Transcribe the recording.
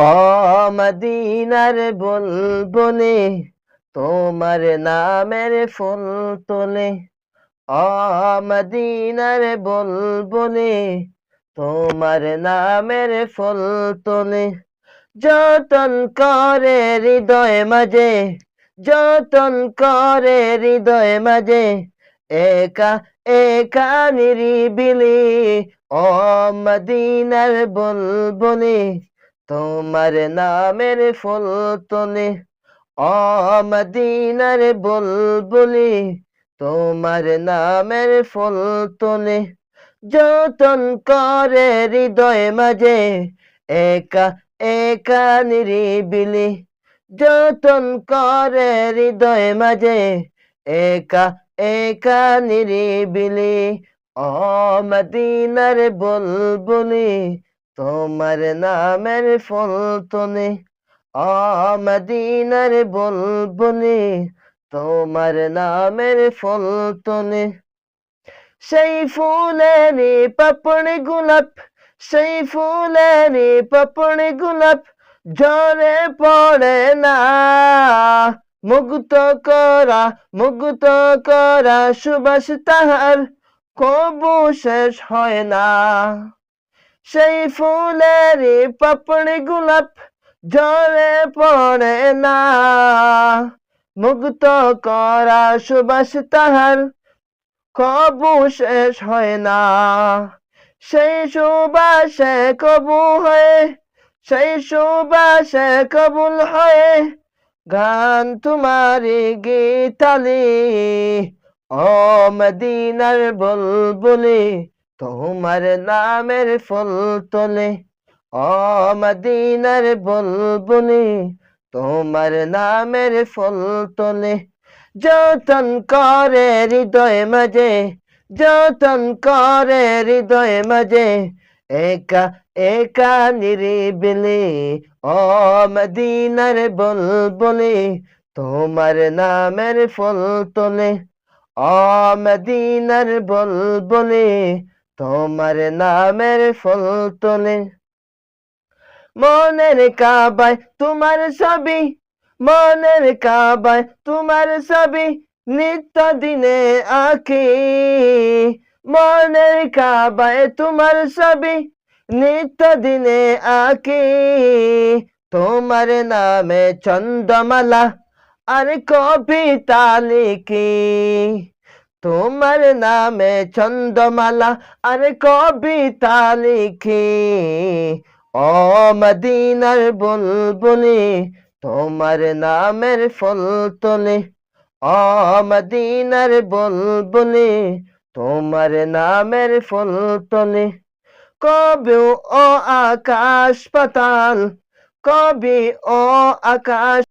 ও মদিনার বুলবুলি, তোমার নামের ফুল তোলে। ও মদিনার বুলবুলি, তোমার নামের ফুল তোলে। যতন করে হৃদয় মাঝে, যতন করে হৃদয় মাঝে, একা একা নিরিবিলি। মদিনার বুলবুলি তোমার নামের ফুল তোলে ও মদিনার বুলবুলি, তোমার নামের ফুল তোলে যতন করে হৃদয় মাঝে, একা একা নিরিবিলি। যতন করে হৃদয় মাঝে, একা একা নিরিবিলি। ও মদিনার বুলবুলি তোমার নামের ফুল তোলে ও মদিনার বুলবুলি, তোমার নামের ফুল তোলে সেই ফুলেরই পাপড়ি গোলাপ, সেই ফুলেরই পাপড়ি গোলাপ ঝরে পড়ে না। মুগ্ধ করা মুগ্ধ করা সুবাস তাহার, কবু শেষ হয় না। সেই ফুলের পাপড়ি গোলাপ জলে পড়ে না। মুগ্ধ করা সুবাস তাহার কবু শেষ হয় না। সেই সুবাসে কবু হয়ে, সেই সুবাসে কবুল হয়ে গান তোমারি গীতালি। ও মদিনার বুলবুলি তোমার নামের ফুল তোলে ও মদিনার বুলবুলি। তোমার নামের ফুল তোলে, যতন করে হৃদয় মাঝে, যতন করে হৃদয় মাঝে, একা একা নিরিবিলি ও মদিনার বুলবুলি। তোমার নামের ফুল তোলে ও মদিনার বুলবুলি। তোমার নামের ফুল তোলে মনের কাবায় তোমার ছবি, মনের কাবায় তোমার ছবি নিত্য দিনে আঁকি। মনের কাবায় তোমার ছবি নিত্য দিনে আঁকি। তোমার নামে চন্দ্রমালা আর কবিতা লিখি। তোমার নামে চন্দ্রমালা আর কবিতা লিখি। ও মদিনার বুলবুলি, তোমার নামের ফুল তোলে। ও মদিনার বুলবুলি, তোমার নামের ফুল তোলে। কবি ও আকাশ পাতাল, কবি ও আকাশ